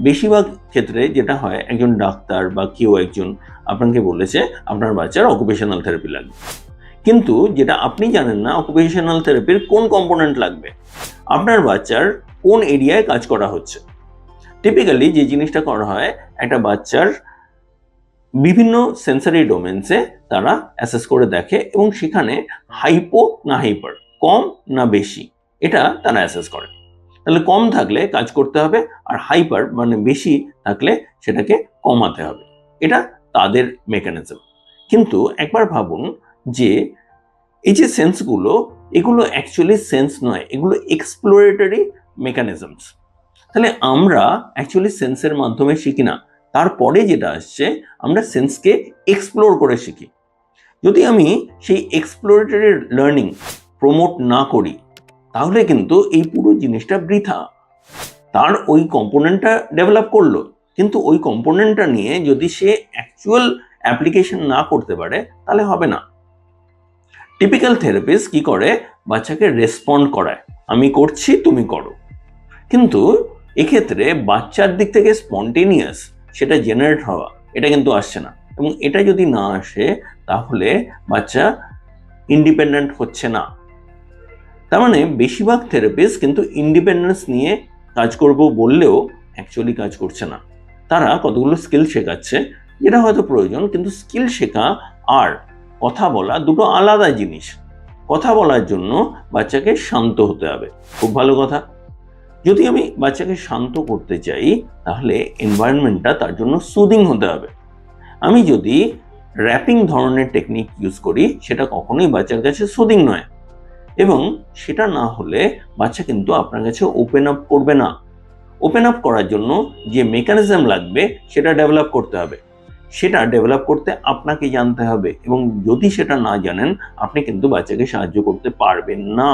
বেশিরভাগ ক্ষেত্রে যেটা হয়, একজন ডাক্তার বা কেউ একজন আপনাকে বলেছে, আপনার বাচ্চার অকুপেশনাল থেরাপি লাগবে। কিন্তু যেটা আপনি জানেন না অকুপেশনাল থেরাপির কোন কম্পোনেন্ট লাগবে? আপনার বাচ্চার কোন এরিয়ায় কাজ করা হচ্ছে? টিপিক্যালি যে জিনিসটা করা হয়, একটা বাচ্চার বিভিন্ন সেন্সারি ডোমেন্সে তারা অ্যাসেস করে দেখে এবং সেখানে হাইপো না হাইপার কম না বেশি, এটা তারা অ্যাসেস করে। তাহলে কম থাকলে কাজ করতে হবে আর হাইপার মানে বেশি থাকলে সেটাকে কমাতে হবে। এটা তাদের মেকানিজম কিন্তু একবার ভাবুন যে এই যে সেন্সগুলো এগুলো অ্যাকচুয়ালি সেন্স নয়, এগুলো এক্সপ্লোরেটরি মেকানিজমস তাহলে আমরা অ্যাকচুয়ালি সেন্সের মাধ্যমে শিখি না, তারপরে যেটা আসছে, আমরা সেন্সকে এক্সপ্লোর করে শিখি। যদি আমি সেই এক্সপ্লোরেটরি লার্নিং প্রমোট না করি তাহলে কিন্তু এই পুরো জিনিসটা বৃথা। তার ওই কম্পোনেন্টটা ডেভেলপ করল। কিন্তু ওই কম্পোনেন্টটা নিয়ে যদি সে অ্যাকচুয়াল অ্যাপ্লিকেশন না করতে পারে, তাহলে হবে না। টিপিক্যাল থেরাপিস্ট কি করে? বাচ্চাকে রেসপন্ড করায়। আমি করছি, তুমি করো। কিন্তু এক্ষেত্রে বাচ্চার দিক থেকে স্পন্টেনিয়াস সেটা জেনারেট হওয়া, এটা কিন্তু আসছে না। এবং এটা যদি না আসে, তাহলে বাচ্চা ইন্ডিপেন্ডেন্ট হচ্ছে না। তার মানে বেশিরভাগ থেরাপিস্ট কিন্তু ইন্ডিপেন্ডেন্স নিয়ে কাজ করব বললেও অ্যাকচুয়ালি কাজ করছে না। তারা কতগুলো স্কিল শেখাচ্ছে, যেটা হয়তো প্রয়োজন, কিন্তু স্কিল শেখা আর কথা বলা দুটো আলাদা জিনিস। কথা বলার জন্য বাচ্চাকে শান্ত হতে হবে। খুব ভালো কথা। যদি আমি বাচ্চাকে শান্ত করতে চাই, তাহলে এনভায়রনমেন্টটা তার জন্য সুদিং হতে হবে। আমি যদি র্যাপিং ধরনের টেকনিক ইউজ করি, সেটা কখনোই বাচ্চার কাছে সুদিং নয়। এবং সেটা না হলে বাচ্চা কিন্তু আপনার কাছে ওপেন আপ করবে না। ওপেন আপ করার জন্য যে মেকানিজম লাগবে, সেটা ডেভেলপ করতে হবে। সেটা ডেভেলপ করতে আপনাকে জানতে হবে এবং যদি সেটা না জানেন, আপনি কিন্তু বাচ্চাকে সাহায্য করতে পারবেন না।